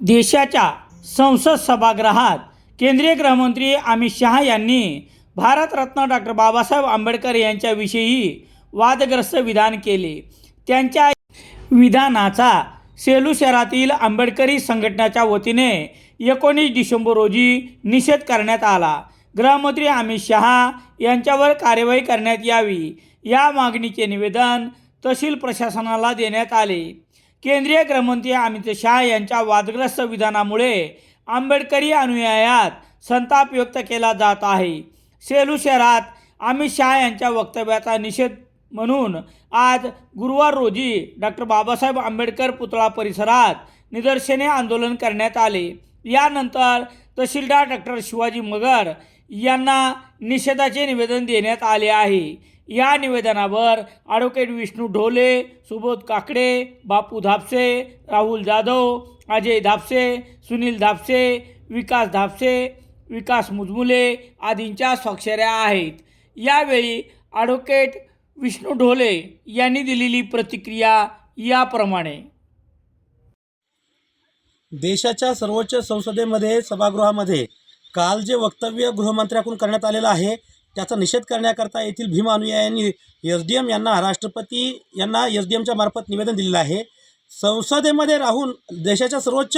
देशाच्या संसद सभागृहात केंद्रीय गृहमंत्री अमित शहा यांनी भारतरत्न डॉक्टर बाबासाहेब आंबेडकर यांच्याविषयी वादग्रस्त विधान केले. त्यांच्या विधानाचा सेलू शहरातील आंबेडकरी संघटनेच्या वतीने एकोणीस डिसेंबर रोजी निषेध करण्यात आला. गृहमंत्री अमित शहा यांच्यावर कार्यवाही करण्यात यावी या मागणीचे निवेदन तहसील प्रशासनाला देण्यात आले. केंद्रीय गृहमंत्री अमित शहा यांच्या वादग्रस्त विधानामुळे आंबेडकरी अनुयायात संताप व्यक्त केला जात आहे. सेलू शहरात अमित शहा यांच्या वक्तव्याचा निषेध म्हणून आज गुरुवार रोजी डॉक्टर बाबासाहेब आंबेडकर पुतळा परिसरात निदर्शने आंदोलन करण्यात आले. यानंतर तहसीलदार डॉक्टर शिवाजी मगर यांना निषेधाचे निवेदन देण्यात आले आहे. या निवेदनावर ॲडव्होकेट विष्णू ढोले सुबोध काकडे बापू धापसे राहुल जाधव अजय धापसे सुनील धापसे विकास धापसे विकास मुजमुले आदींच्या स्वाक्षऱ्या आहेत. यावेळी ॲडव्होकेट विष्णू ढोले यांनी दिलेली प्रतिक्रिया याप्रमाणे. देशाच्या सर्वोच्च संसदेमध्ये सभागृहामध्ये काल जे वक्तव्य गृहमंत्र्याकडून करण्यात आलेलं आहे त्याचा निषेध करण्याकरता येथील भीम अनुयायांनी एस डी एम यांना राष्ट्रपती यांना एस डी एमच्या मार्फत निवेदन दिलेलं आहे. संसदेमध्ये राहून देशाच्या सर्वोच्च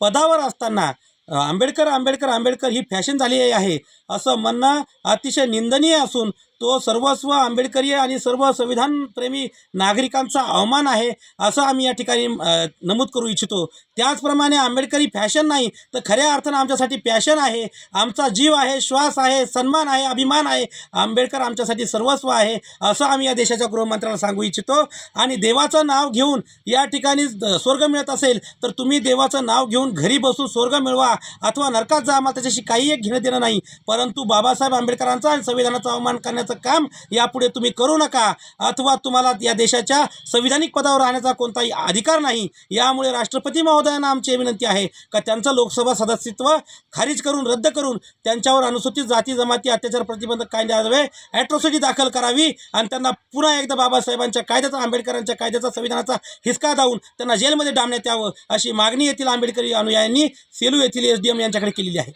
पदावर असताना आंबेडकर आंबेडकर आंबेडकर ही फॅशन झाली आहे. असं म्हणणं अतिशय निंदनीय असून तो सर्वस्व आंबेडकरी आणि सर्व संविधानप्रेमी नागरिकांचा अवमान आहे असं आम्ही या ठिकाणी नमूद करू इच्छितो. त्याचप्रमाणे आंबेडकरी फॅशन नाही तर खऱ्या अर्थानं आमच्यासाठी पॅशन आहे. आमचा जीव आहे श्वास आहे सन्मान आहे अभिमान आहे. आंबेडकर आमच्यासाठी सर्वस्व आहे असं आम्ही या देशाच्या गृहमंत्र्याला सांगू इच्छितो. आणि देवाचं नाव घेऊन या ठिकाणी स्वर्ग मिळत असेल तर तुम्ही देवाचं नाव घेऊन घरी बसून स्वर्ग मिळवा. अथवा नरकात जा आम्हाला त्याच्याशी काही एक घेणं देणं नाही. परंतु बाबासाहेब आंबेडकरांचा संविधानाचा अवमान करण्याचं काम यापुढे तुम्ही करू नका. अथवा तुम्हाला या देशाच्या संविधानिक पदावर राहण्याचा कोणताही अधिकार नाही. यामुळे राष्ट्रपती महोदयांना आमची विनंती आहे का त्यांचं लोकसभा सदस्यत्व खारिज करून रद्द करून त्यांच्यावर अनुसूचित जाती जमाती अत्याचार प्रतिबंधक कायद्याद्वारे ॲट्रॉसिटी दाखल करावी आणि त्यांना पुन्हा एकदा बाबासाहेबांच्या कायद्याचा आंबेडकरांच्या कायद्याचा संविधानाचा हिसका दावून त्यांना जेलमध्ये डांबण्यात यावं अशी मागणी येथील आंबेडकरी अनुयायांनी सेलू येथील एस डी एम यांच्याकडे केलेली आहे.